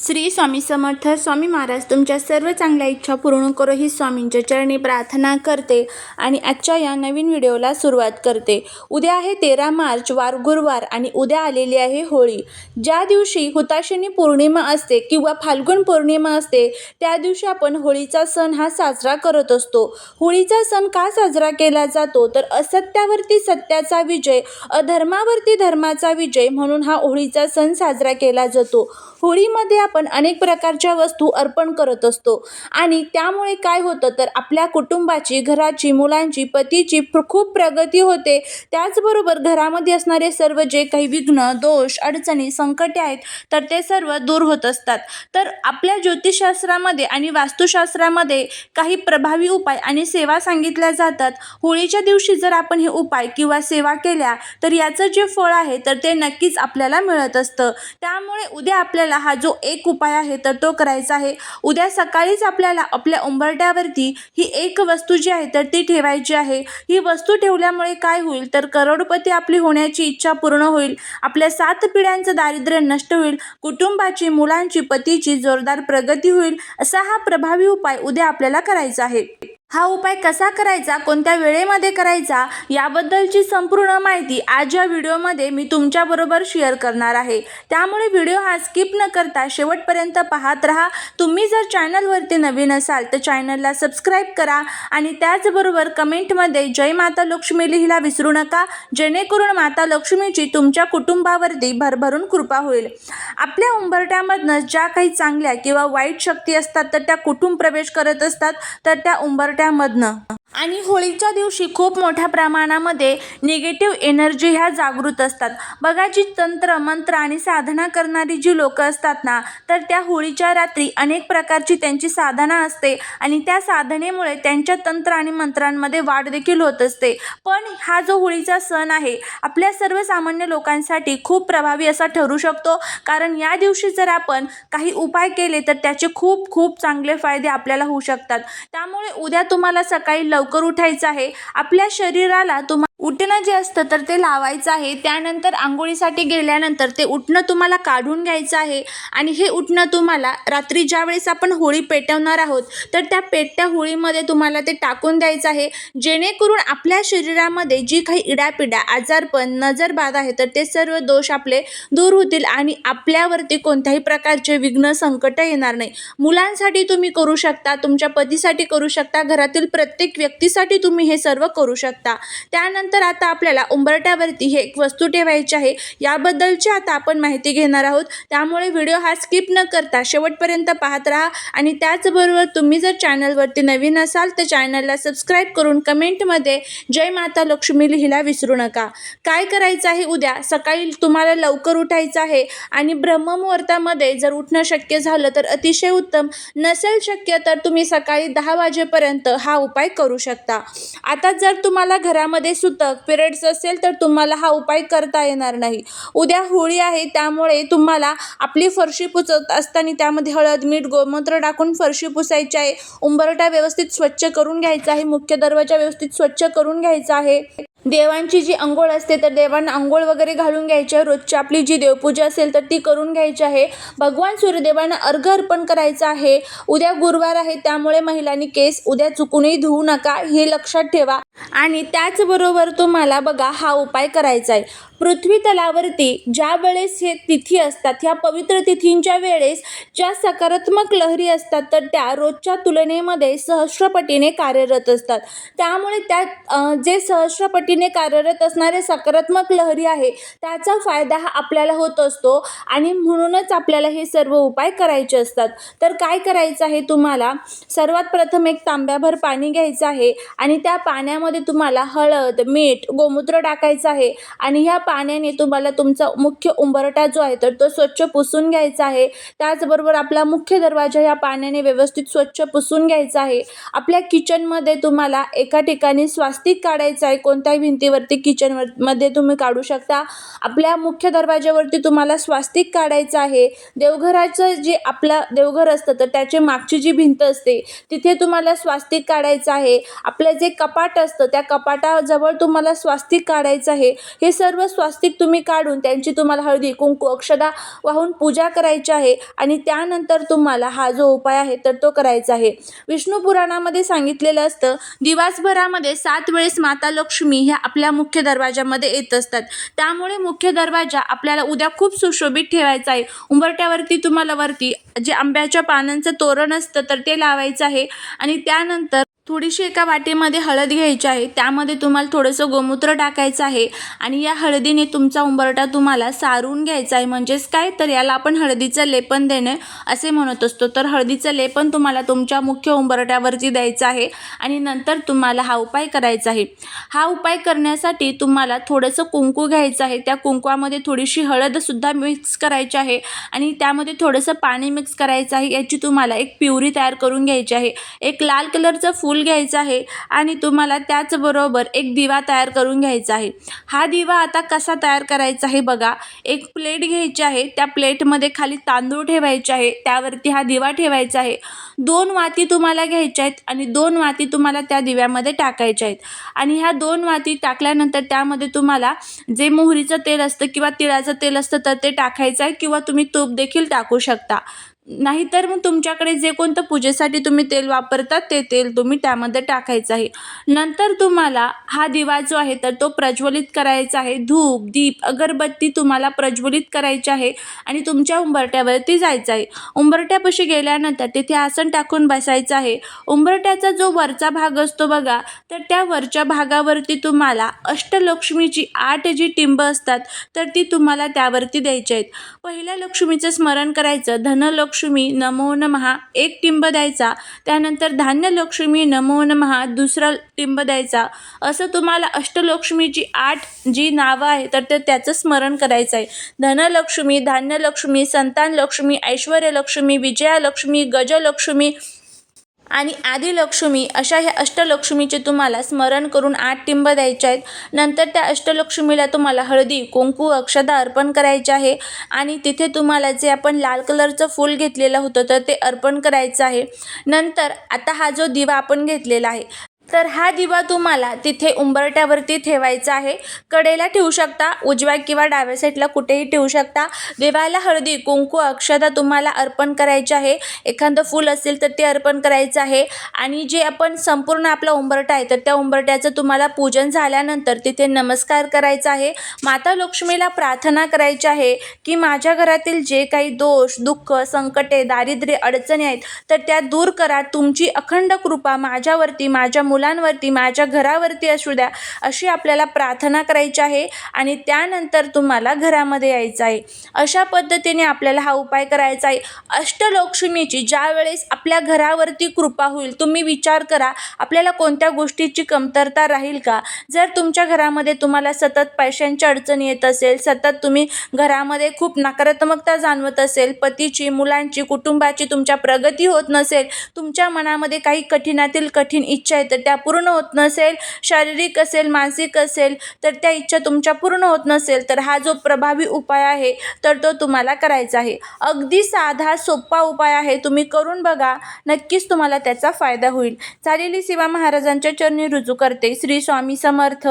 श्री स्वामी समर्थ स्वामी महाराज तुमच्या सर्व चांगल्या इच्छा पूर्ण करो ही स्वामींच्या चरणी प्रार्थना करते आणि आजच्या या नवीन व्हिडिओला सुरुवात करते. उद्या आहे तेरा मार्च वार गुरुवार आणि उद्या आलेली आहे होळी. ज्या दिवशी हुताशिनी पौर्णिमा असते किंवा फाल्गुन पौर्णिमा असते त्या दिवशी आपण होळीचा सण हा साजरा करत असतो. होळीचा सण का साजरा केला जातो? तर असत्यावरती सत्याचा विजय अधर्मावरती धर्माचा विजय म्हणून हा होळीचा सण साजरा केला जातो. होळीमध्ये आपण अनेक प्रकारच्या वस्तू अर्पण करत असतो. आणि त्यामुळे काय होतं तर आपल्या कुटुंबाची घराची मुलांची पतीची खूप प्रगती होते. त्याचबरोबर घरामध्ये असणारे सर्व जे काही विघ्न दोष अडचणी संकटे आहेत तर ते सर्व दूर होत असतात. तर आपल्या ज्योतिषशास्त्रामध्ये आणि वास्तुशास्त्रामध्ये काही प्रभावी उपाय आणि सेवा सांगितल्या जातात. होळीच्या दिवशी जर आपण हे उपाय किंवा सेवा केल्या तर याचं जे फळ आहे तर ते नक्कीच आपल्याला मिळत असतं. त्यामुळे उद्या आपल्याला हा जो एक एक उपाय आहे तर तो करायचा आहे. उद्या सकाळीच आपल्याला आपल्या उंबरट्यावरती ही एक वस्तू जी आहे तर ती ठेवायची आहे. ही वस्तू ठेवल्यामुळे काय होईल? तर करोडपती आपली होण्याची इच्छा पूर्ण होईल. आपल्या सात पिढ्यांचं दारिद्र्य नष्ट होईल. कुटुंबाची मुलांची पतीची जोरदार प्रगती होईल. असा हा प्रभावी उपाय उद्या आपल्याला करायचा आहे. हा उपाय कसा करायचा कोणत्या वेळेमध्ये करायचा याबद्दलची संपूर्ण माहिती आज या व्हिडिओमध्ये मी तुमच्याबरोबर शेअर करणार आहे. त्यामुळे व्हिडिओ हा स्किप न करता शेवटपर्यंत पाहत राहा. तुम्ही जर चॅनलवरती नवीन असाल तर चॅनलला सबस्क्राईब करा आणि त्याचबरोबर कमेंटमध्ये जय माता लक्ष्मी लिहिला विसरू नका जेणेकरून माता लक्ष्मीची तुमच्या कुटुंबावरती भरभरून कृपा होईल. आपल्या उंबरट्यामधनं ज्या काही चांगल्या किंवा वाईट शक्ती असतात तर त्या कुटुंब प्रवेश करत असतात? तर त्या उंबरट्यामधनं आणि होळीच्या दिवशी खूप मोठ्या प्रमाणामध्ये निगेटिव्ह एनर्जी ह्या जागृत असतात. बघा जी तंत्र मंत्र आणि साधना करणारी जी लोकं असतात ना तर त्या होळीच्या रात्री अनेक प्रकारची त्यांची साधना असते आणि त्या साधनेमुळे त्यांच्या तंत्र आणि मंत्रांमध्ये वाढ देखील होत असते. पण हा जो होळीचा सण आहे आपल्या सर्वसामान्य लोकांसाठी खूप प्रभावी असा ठरू शकतो. कारण या दिवशी जर आपण काही उपाय केले तर त्याचे खूप खूप चांगले फायदे आपल्याला होऊ शकतात. त्यामुळे उद्या तुम्हाला सकाळी लवकर उठायचं आहे. आपल्या शरीराला तुम्हाला उठणं जे असतं तर ते लावायचं आहे. त्यानंतर आंघोळीसाठी गेल्यानंतर ते उठणं तुम्हाला काढून घ्यायचं आहे. आणि हे उठणं तुम्हाला रात्री ज्या वेळेस आपण होळी पेटवणार आहोत तर त्या पेटत्या होळीमध्ये तुम्हाला ते टाकून द्यायचं आहे. जेणेकरून आपल्या शरीरामध्ये जी काही इडापिडा आजारपण नजरबाध आहे तर ते सर्व दोष आपले दूर होतील आणि आपल्यावरती कोणत्याही प्रकारचे विघ्न संकट येणार नाही. मुलांसाठी तुम्ही करू शकता तुमच्या पतीसाठी करू शकता घरातील प्रत्येक व्यक्तीसाठी तुम्ही हे सर्व करू शकता. त्यानंतर आता आपल्याला उंबरट्यावरती हे एक वस्तू ठेवायची आहे. याबद्दलची आता आपण माहिती घेणार आहोत. त्यामुळे व्हिडिओ हा स्किप न करता शेवटपर्यंत पाहत राहा. आणि त्याचबरोबर तुम्ही जर चॅनलवरती नवीन असाल तर चॅनलला सबस्क्राईब करून कमेंटमध्ये जय माता लक्ष्मी लिहिला विसरू नका. काय करायचं आहे उद्या? सकाळी तुम्हाला लवकर उठायचं आहे. आणि ब्रह्ममुहूर्तामध्ये जर उठणं शक्य झालं तर अतिशय उत्तम. नसेल शक्य तर तुम्ही सकाळी दहा वाजेपर्यंत हा उपाय करू शकता. आता जर तुम्हाला घरामध्ये सुद्धा तक पिरियड्स असेल तर तुम्हाला हा उपाय करता येणार नाही. उद्या होळी आहे त्यामुळे तुम्हाला आपली फरशी पुसत असताना त्यामध्ये हळद मीठ गोमूत्र टाकून फरशी पुसायची आहे. उंबरटा व्यवस्थित स्वच्छ करून घ्यायचा आहे. मुख्य दरवाजा व्यवस्थित स्वच्छ करून घ्यायचा आहे. देवांची जी अंघोळ असते तर देवांना अंघोळ वगैरे घालून घ्यायची आहे. रोजची आपली जी देवपूजा असेल तर ती करून घ्यायची आहे. भगवान सूर्यदेवांना अर्घ अर्पण करायचं आहे. उद्या गुरुवार आहे त्यामुळे महिलांनी केस उद्या चुकूनही धुवू नका हे लक्षात ठेवा. आणि त्याचबरोबर तुम्हाला बघा हा उपाय करायचा आहे पृथ्वी तलावरती ज्या वेळेस हे तिथी असतात ह्या पवित्र तिथींच्या वेळेस ज्या सकारात्मक लहरी असतात तर त्या रोजच्या तुलनेमध्ये सहस्रपटीने कार्यरत असतात. त्यामुळे त्या जे सहस्रपटीने कार्यरत असणारे सकारात्मक लहरी आहे त्याचा फायदा हा आपल्याला होत असतो आणि म्हणूनच आपल्याला हे सर्व उपाय करायचे असतात. तर काय करायचं आहे तुम्हाला? सर्वात प्रथम एक तांब्याभर पाणी घ्यायचं आहे आणि त्या पाण्यामध्ये तुम्हाला हळद मीठ गोमूत्र टाकायचं आहे आणि ह्या पाण्याने तुम्हाला तुमचा मुख्य उंबरटा जो आहे तर तो स्वच्छ पुसून घ्यायचा आहे. त्याचबरोबर आपला मुख्य दरवाजा ह्या पाण्याने व्यवस्थित स्वच्छ पुसून घ्यायचा आहे. आपल्या किचनमध्ये तुम्हाला एका ठिकाणी स्वास्तिक काढायचं आहे. कोणत्याही भिंतीवरती किचनवर मध्ये तुम्ही काढू शकता. आपल्या मुख्य दरवाज्यावरती तुम्हाला स्वास्तिक काढायचं आहे. देवघराचं जे आपलं देवघर असतं तर त्याची मागची जी भिंत असते तिथे तुम्हाला स्वास्तिक काढायचं आहे. आपलं जे कपाट असतं त्या कपाटाजवळ तुम्हाला स्वास्तिक काढायचं आहे. हे सर्व स्वास्तिक तुम्ही काढून त्यांची तुम्हाला हळदी कुंकू अक्षदा वाहून पूजा करायची आहे आणि त्यानंतर तुम्हाला हा जो उपाय आहे तर तो करायचा आहे. विष्णू पुराणामध्ये सांगितलेलं असतं दिवसभरामध्ये सात वेळेस माता लक्ष्मी ह्या आपल्या मुख्य दरवाजामध्ये येत असतात. त्यामुळे मुख्य दरवाजा आपल्याला उद्या खूप सुशोभित ठेवायचा आहे. उंबरट्यावरती तुम्हाला वरती जे आंब्याच्या पानांचं तोरण असतं तर ते लावायचं आहे आणि त्यानंतर थोडीशी एका वाटीमध्ये हळद घ्यायची आहे. त्यामध्ये तुम्हाला थोडंसं गोमूत्र टाकायचं आहे आणि या हळदीने तुमचा उंबरटा तुम्हाला सारून घ्यायचा आहे. म्हणजेच काय? तर याला आपण हळदीचं लेपन देणे असे म्हणत असतो. तर हळदीचं लेपन तुम्हाला तुमच्या मुख्य उंबरट्यावरती द्यायचं आहे आणि नंतर तुम्हाला हा उपाय करायचा आहे. हा उपाय करण्यासाठी तुम्हाला थोडंसं कुंकू घ्यायचं आहे. त्या कुंकवामध्ये थोडीशी हळदसुद्धा मिक्स करायची आहे आणि त्यामध्ये थोडंसं पाणी मिक्स करायचं आहे. याची तुम्हाला एक प्युरी तयार करून घ्यायची आहे. एक लाल कलरचं फूल घ्यायचं आहे आणि तुम्हाला त्याचबरोबर एक दिवा तयार करून घ्यायचा आहे. हा दिवा आता कसा तयार करायचा आहे बघा. एक प्लेट घ्यायची आहे. त्या प्लेटमध्ये खाली तांदूळ ठेवायचे आहे. त्यावरती हा दिवा ठेवायचा आहे. दोन वाती तुम्हाला घ्यायच्या आहेत आणि दोन वाती तुम्हाला त्या दिव्यामध्ये टाकायच्या आहेत. आणि ह्या दोन वाती टाकल्यानंतर त्यामध्ये तुम्हाला जे मोहरीचं तेल असतं किंवा तिळाचं तेल असतं तर ते टाकायचं आहे किंवा तुम्ही तूप देखील टाकू शकता. नाहीतर मग तुमच्याकडे जे कोणतं पूजेसाठी तुम्ही तेल वापरतात ते तेल तुम्ही त्यामध्ये टाकायचं आहे. नंतर तुम्हाला हा दिवा जो आहे तर तो प्रज्वलित करायचा आहे. धूप दीप अगरबत्ती तुम्हाला प्रज्वलित करायची आहे आणि तुमच्या उंबरट्यावरती जायचं आहे. उंबरट्यापाशी गेल्यानंतर तिथे आसन टाकून बसायचं आहे. उंबरट्याचा जो वरचा भाग असतो बघा तर त्या वरच्या भागावरती तुम्हाला अष्टलक्ष्मीची आठ जी टिंब असतात तर ती तुम्हाला त्यावरती द्यायची आहेत. पहिल्या लक्ष्मीचं स्मरण करायचं धनलक्ष्मी लक्ष्मी नमो नमहा एक टिंब द्यायचा त्यानंतर धान्यलक्ष्मी नमो नमहा दुसरा टिंब द्यायचा. असं तुम्हाला अष्टलक्ष्मीची आठ जी नावं आहे तर ते त्याचं स्मरण करायचं आहे धनलक्ष्मी धान्यलक्ष्मी संतानलक्ष्मी ऐश्वर्यलक्ष्मी विजयालक्ष्मी गजलक्ष्मी आणि आदिलक्ष्मी अशा ह्या अष्टलक्ष्मीचे तुम्हाला स्मरण करून आठ टिंब द्यायचे आहेत. नंतर त्या अष्टलक्ष्मीला तुम्हाला हळदी कुंकू अक्षदा अर्पण करायचे आहे. आणि तिथे तुम्हाला जे आपण लाल कलरचं फूल घेतलेलं होतं तर ते अर्पण करायचं आहे. नंतर आता हा जो दिवा आपण घेतलेला आहे तर हा दिवा तुम्हाला तिथे उंबरट्यावरती ठेवायचा आहे. कडेला ठेवू शकता उजव्या किंवा डाव्या साईडला कुठेही ठेवू शकता. देवाला हळदी कुंकू अक्षदा तुम्हाला अर्पण करायचे आहे. एखादं फूल असेल तर ते अर्पण करायचं आहे. आणि जे आपण संपूर्ण आपला उंबरटा आहे तर त्या उंबरट्याचं तुम्हाला पूजन झाल्यानंतर तिथे नमस्कार करायचा आहे. माता लक्ष्मीला प्रार्थना करायची आहे की माझ्या घरातील जे काही दोष दुःख संकटे दारिद्र्य अडचणी आहेत तर त्या दूर करा. तुमची अखंड कृपा माझ्यावरती माझ्या मुलांवरती माझ्या घरावरती असू द्या अशी आपल्याला प्रार्थना करायची आहे आणि त्यानंतर तुम्हाला घरामध्ये यायचं आहे. अशा पद्धतीने आपल्याला हा उपाय करायचा आहे. अष्टलक्ष्मीची ज्या वेळेस आपल्या घरावरती कृपा होईल तुम्ही विचार करा आपल्याला कोणत्या गोष्टीची कमतरता राहील का? जर तुमच्या घरामध्ये तुम्हाला सतत पैशांची अडचण येत असेल सतत तुम्ही घरामध्ये खूप नकारात्मकता जाणवत असेल पतीची मुलांची कुटुंबाची तुमच्या प्रगती होत नसेल तुमच्या मनामध्ये काही कठीणातील कठीण इच्छा आहे तर त्या पूर्ण होत नसेल शारीरिक असेल मानसिक असेल तर त्या इच्छा तुमच्या पूर्ण होत नसेल तर हा जो प्रभावी उपाय आहे तर तो तुम्हाला करायचा आहे. अगदी साधा सोपा उपाय आहे तुम्ही करून बघा नक्कीच तुम्हाला त्याचा फायदा होईल. झालेली सेवा महाराजांच्या चरणी रुजू करते. श्री स्वामी समर्थ.